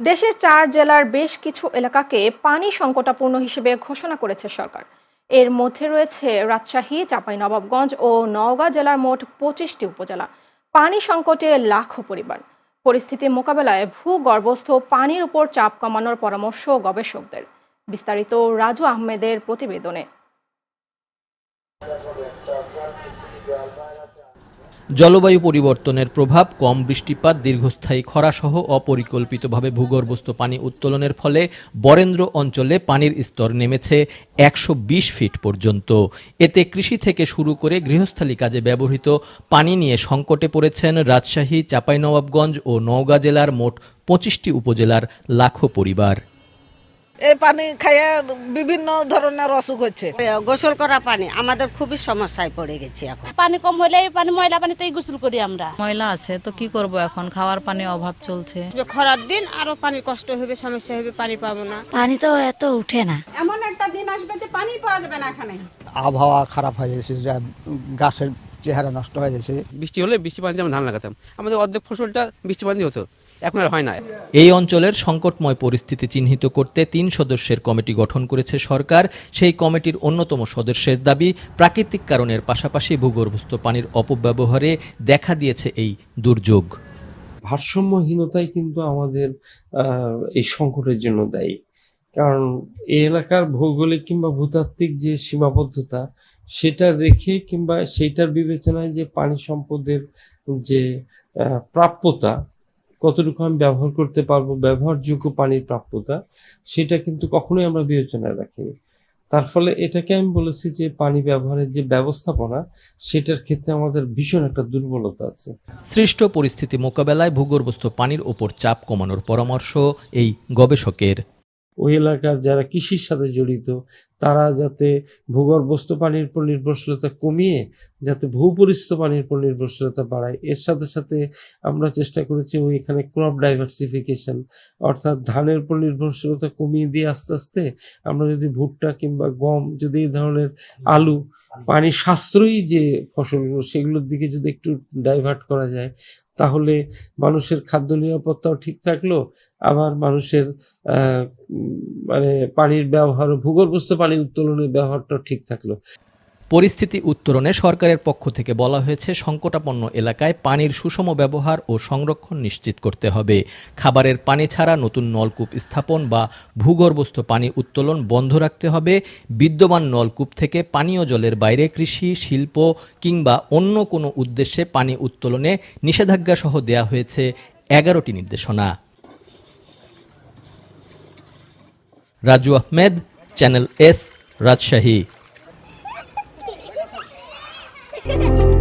দেশের চার জেলার বেশ কিছু এলাকাকে পানি সংকটাপূর্ণ হিসেবে ঘোষণা করেছে সরকার। এর মধ্যে রয়েছে রাজশাহী, চাঁপাইনবাবগঞ্জ ও নওগাঁ জেলার মোট পঁচিশটি উপজেলা। পানি সংকটে লাখো পরিবার। পরিস্থিতি মোকাবেলায় ভূগর্ভস্থ পানির উপর চাপ কমানোর পরামর্শ গবেষকদের। বিস্তারিত রাজু আহমেদের প্রতিবেদনে। জলবায়ু পরিবর্তনের প্রভাব, কম বৃষ্টিপাত, দীর্ঘস্থায়ী খরাসহ অপরিকল্পিতভাবে ভূগর্ভস্থ পানি উত্তোলনের ফলে বরেন্দ্র অঞ্চলে পানির স্তর নেমেছে একশো বিশ ফিট পর্যন্ত। এতে কৃষি থেকে শুরু করে গৃহস্থালী কাজে ব্যবহৃত পানি নিয়ে সংকটে পড়েছেন রাজশাহী, চাঁপাইনবাবগঞ্জ ও নওগাঁ জেলার মোট পঁচিশটি উপজেলার লাখো পরিবার। এই পানি খাইয়ে বিভিন্ন ধরনের অসুখ হচ্ছে। গোসল করা পানি আমাদের খুবই সমস্যায় পড়ে গেছে এখন। পানি কম হলে এই পানি ময়লা পানিতেই গোসল করি আমরা। ময়লা আছে তো কি করব এখন? খাওয়ার পানি অভাব চলছে। খরার দিন আরও পানির কষ্ট হবে সমস্যা হবে পানি পাবো না। পানি তো এত উঠে না। এমন একটা দিন আসবে যে পানি পাওয়া যাবে না এখানে। আবহাওয়া খারাপ হয়ে যাচ্ছে যা গাছের চেহারা নষ্ট হয়ে যাচ্ছে। বৃষ্টি হলে বৃষ্টি পানিতে আমরা ধান লাগাতাম। আমাদের অর্ধেক ফসলটা বৃষ্টি পানি হতো। এখন আর হয় না এই অঞ্চলের সংকটময় পরিস্থিতি চিহ্নিত করতে তিন সদস্যের কমিটি গঠন করেছে সরকার। সেই কমিটির অন্যতম সদস্যের দাবি প্রাকৃতিক কারণের পাশাপাশি ভূগর্ভস্থ পানির অপব্যবহারে দেখা দিয়েছে এই দুর্যোগ। ভারসাম্যহীনতাই কিন্তু আমাদের এই সংকটের জন্য দায়ী। কারণ এই এলাকার ভৌগোলিক কিংবা ভূতাত্ত্বিক যে সীমাবদ্ধতা সেটা রেখে কিংবা সেইটার বিবেচনায় যে পানি সম্পদের যে প্রাপ্যতা কতটুকু আমি ব্যবহার করতে পারব, ব্যবহারযোগ্য পানির প্রাপ্যতা, সেটা কিন্তু কখনোই আমরা বিবেচনায় রাখিনি। তার ফলে এটাকে আমি বলেছি যে পানি ব্যবহারের যে ব্যবস্থাপনা, সেটার ক্ষেত্রে আমাদের ভীষণ একটা দুর্বলতা আছে। সৃষ্ট পরিস্থিতি মোকাবেলায় ভূগর্ভস্থ পানির ওপর চাপ কমানোর পরামর্শ এই গবেষকের। ওই এলাকার যারা কৃষির সাথে জড়িত, তারা যাতে ভূগর্ভস্থ পানির উপর নির্ভরশীলতা কমিয়ে, যাতে ভূপরিস্থ পানির উপর নির্ভরশীলতা বাড়ায়, এর সাথে সাথে আমরা চেষ্টা করেছি ওই এখানে ক্রপ ডাইভার্সিফিকেশন অর্থাৎ ধানের উপর নির্ভরশীলতা কমিয়ে দিয়ে আস্তে আস্তে আমরা যদি ভুট্টা কিংবা গম, যদি এই ধরনের আলু, পানি সাশ্রয়ী যে ফসলগুলো, সেগুলোর দিকে যদি একটু ডাইভার্ট করা যায় তাহলে মানুষের খাদ্য নিরাপত্তাও ঠিক থাকল, আবার মানুষের মানে পানির ব্যবহার ভূগর্ভস্থ পানি উত্তোলনের ব্যবহারটাও ঠিক থাকল। পরিস্থিতি উত্তরণে সরকারের পক্ষ থেকে বলা হয়েছে, সংকটাপন্ন এলাকায় পানির সুষম ব্যবহার ও সংরক্ষণ নিশ্চিত করতে হবে। খাবারের পানি ছাড়া নতুন নলকূপ স্থাপন বা ভূগর্ভস্থ পানি উত্তোলন বন্ধ রাখতে হবে। বিদ্যমান নলকূপ থেকে পানীয় জলের বাইরে কৃষি, শিল্প কিংবা অন্য কোনো উদ্দেশ্যে পানি উত্তোলনে নিষেধাজ্ঞা সহ দেয়া হয়েছে, এগারোটি নির্দেশনা। Raju Ahmed, channel S, Rajshahi. dede.